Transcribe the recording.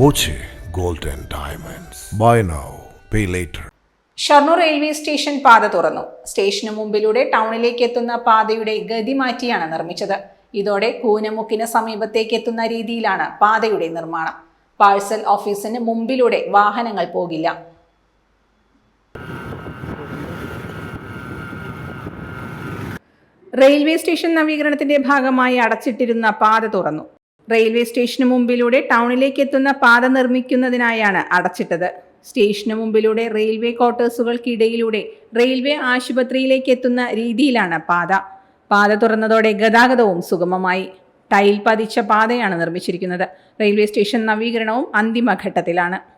Boche gold diamonds. Diamonds. Buy now, pay later. Shoranur railway station പാത തുറന്നു. സ്റ്റേഷന് മുമ്പിലൂടെ ടൗണിലേക്ക് എത്തുന്ന പാതയുടെ ഗതി മാറ്റിയാണ് നിർമ്മിച്ചത്. ഇതോടെ കൂനമുക്കിന് സമീപത്തേക്ക് എത്തുന്ന രീതിയിലാണ് പാതയുടെ നിർമ്മാണം. പാഴ്സൽ ഓഫീസിന് മുമ്പിലൂടെ വാഹനങ്ങൾ പോകില്ല. റെയിൽവേ സ്റ്റേഷൻ നവീകരണത്തിന്റെ ഭാഗമായി അടച്ചിട്ടിരുന്ന പാത തുറന്നു. റെയിൽവേ സ്റ്റേഷന് മുമ്പിലൂടെ ടൗണിലേക്ക് എത്തുന്ന പാത നിർമ്മിക്കുന്നതിനായാണ് അടച്ചിട്ടത്. സ്റ്റേഷന് മുമ്പിലൂടെ റെയിൽവേ ക്വാർട്ടേഴ്സുകൾക്കിടയിലൂടെ റെയിൽവേ ആശുപത്രിയിലേക്ക് എത്തുന്ന രീതിയിലാണ് പാത. പാത തുറന്നതോടെ ഗതാഗതവും സുഗമമായി. ടൈൽ പതിച്ച പാതയാണ് നിർമ്മിച്ചിരിക്കുന്നത്. റെയിൽവേ സ്റ്റേഷൻ നവീകരണവും അന്തിമഘട്ടത്തിലാണ്.